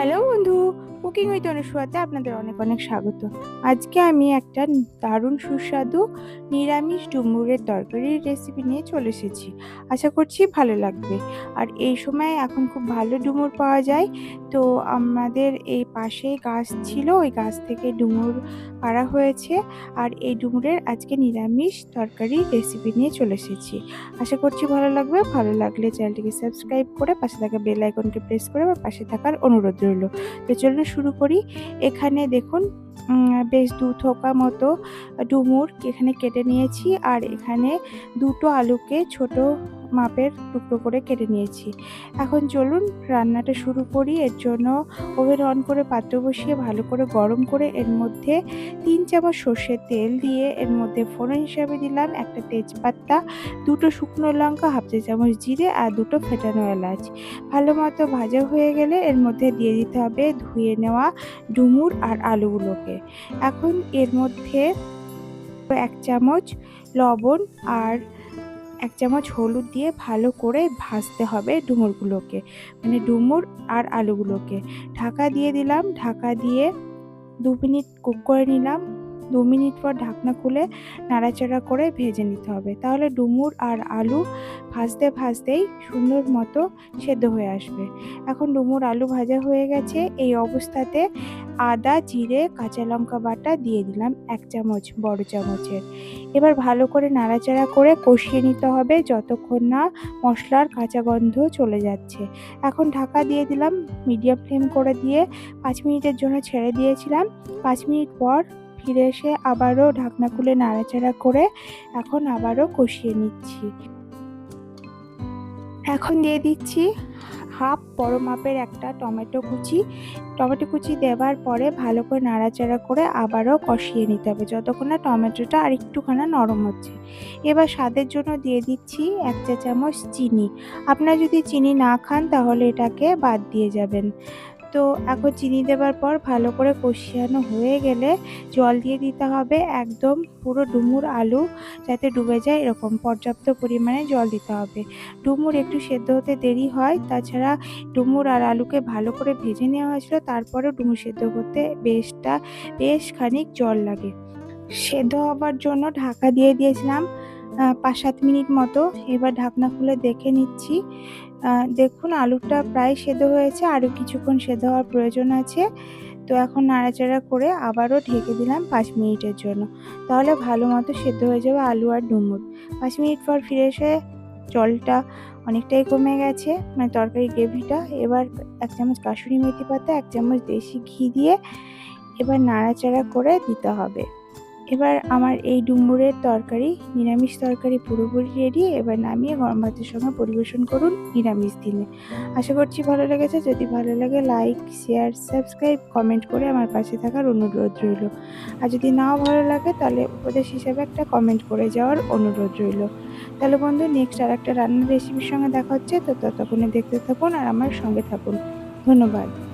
Hello বন্ধু। Cooking with অনুসুয়াতে আপনাদের অনেক অনেক স্বাগত। আজকে আমি একটা দারুণ সুস্বাদু নিরামিষ ডুমুরের তরকারির রেসিপি নিয়ে চলে এসেছি। আশা করছি ভালো লাগবে। আর এই সময় এখন খুব ভালো ডুমুর পাওয়া যায়। তো আমাদের এই পাশে গাছ ছিল, ওই গাছ থেকে ডুমুর পাড়া হয়েছে। আর এই ডুমুরের আজকে নিরামিষ তরকারির রেসিপি নিয়ে চলে এসেছি। আশা করছি ভালো লাগবে। ভালো লাগলে চ্যানেলটিকে সাবস্ক্রাইব করে পাশে থাকা বেল প্রেস করে আমার পাশে থাকার অনুরোধ রইল। তো চলুন শুরু করি। এখানে দেখুন বেশ দু থোকা মতো ডুমুর এখানে কেটে নিয়েছি। আর এখানে দুটো আলুকে ছোট মাপের টুকরো করে কেটে নিয়েছি। এখন চলুন রান্নাটা শুরু করি। এর জন্য ওভেন অন করে পাত্র বসিয়ে ভালো করে গরম করে এর মধ্যে তিন চামচ সর্ষের তেল দিয়ে এর মধ্যে ফোড়ন হিসাবে দিলাম একটা তেজপাতা, দুটো শুকনো লঙ্কা, হাফ চা চামচ জিরে আর দুটো ফেটানো এলাচ। ভালো মতো ভাজা হয়ে গেলে এর মধ্যে দিয়ে দিতে হবে ধুয়ে নেওয়া ডুমুর আর আলুগুলোকে। এখন এর মধ্যে এক চামচ লবণ আর এক চামচ হলুদ দিয়ে ভালো করে ভাজতে হবে ডুমুরগুলোকে মানে ডুমুর আর আলুগুলোকে। ঢাকা দিয়ে দিলাম, ঢাকা দিয়ে দু মিনিট কুক করে নিলাম। দু মিনিট পর ঢাকনা খুলে নাড়াচাড়া করে ভেজে নিতে হবে। তাহলে ডুমুর আর আলু ভাজতে ভাজতেই সুন্দর মতো সেদ্ধ হয়ে আসবে। এখন ডুমুর আলু ভাজা হয়ে গেছে। এই অবস্থাতে আদা, জিরে, কাঁচা লঙ্কা বাটা দিয়ে দিলাম এক চামচ, বড় চামচের। এবার ভালো করে নাড়াচাড়া করে কষিয়ে নিতে হবে যতক্ষণ না মশলার কাঁচা গন্ধ চলে যাচ্ছে। এখন ঢাকা দিয়ে দিলাম মিডিয়াম ফ্লেম করে দিয়ে পাঁচ মিনিটের জন্য ছেড়ে দিয়েছিলাম। পাঁচ মিনিট পর ফিরে এসে আবারও ঢাকনা খুলে নাড়াচাড়া করে এখন আবারও কষিয়ে নিচ্ছি। এখন দিয়ে দিচ্ছি হাফ বড় মাপের একটা টমেটো কুচি। টমেটো কুচি দেওয়ার পরে ভালো করে নাড়াচাড়া করে আবারও কষিয়ে নিতে হবে যতক্ষণ না টমেটোটা আর একটুখানি নরম হচ্ছে। এবার স্বাদের জন্য দিয়ে দিচ্ছি এক চা চামচ চিনি। আপনারা যদি চিনি না খান তাহলে এটাকে বাদ দিয়ে যাবেন। তো এখন চিনি দেওয়ার পর ভালো করে কষিয়ানো হয়ে গেলে জল দিয়ে দিতে হবে একদম পুরো ডুমুর আলু যাতে ডুবে যায় এরকম পর্যাপ্ত পরিমাণে জল দিতে হবে। ডুমুর একটু সেদ্ধ হতে দেরি হয়, তাছাড়া ডুমুর আর আলুকে ভালো করে ভেজে নেওয়া হয়েছিল, তারপরেও ডুমুর সেদ্ধ করতে বেশটা, বেশ খানিক জল লাগে। সেদ্ধ হবার জন্য ঢাকা দিয়ে দিয়েছিলাম পাঁচ সাত মিনিট মতো এবার ঢাকনা খুলে দেখে নিচ্ছি। দেখুন আলুটা প্রায় সেদ্ধ হয়েছে, আরও কিছুক্ষণ সেদ্ধ হওয়ার প্রয়োজন আছে। তো এখন নাড়াচাড়া করে আবারও ঢেকে দিলাম পাঁচ মিনিটের জন্য। তাহলে ভালো মতো সেদ্ধ হয়ে যাবে আলু আর ডুমুর। পাঁচ মিনিট পর ফিরে এসে জলটা অনেকটাই কমে গেছে মানে তরকারি গ্রেভিটা। এবার এক চামচ কাসুরি মেথি পাতা, এক চামচ দেশি ঘি দিয়ে এবার নাড়াচাড়া করে দিতে হবে। এবার আমার এই ডুমুরের তরকারি, নিরামিষ তরকারি পুরোপুরি রেডি এবার নামিয়ে গরম ভাতের সঙ্গে পরিবেশন করুন নিরামিষ দিনে। আশা করছি ভালো লেগেছে, যদি ভালো লাগে লাইক শেয়ার সাবস্ক্রাইব কমেন্ট করে আমার পাশে থাকার অনুরোধ রইল। আর যদি নাও ভালো লাগে তাহলে উপদেশ হিসাবে একটা কমেন্ট করে যাওয়ার অনুরোধ রইল। তাহলে বন্ধু নেক্সট আর একটা রান্নার রেসিপির সঙ্গে দেখা হচ্ছে, তো ততক্ষণে দেখতে থাকুন আর আমার সঙ্গে থাকুন। ধন্যবাদ।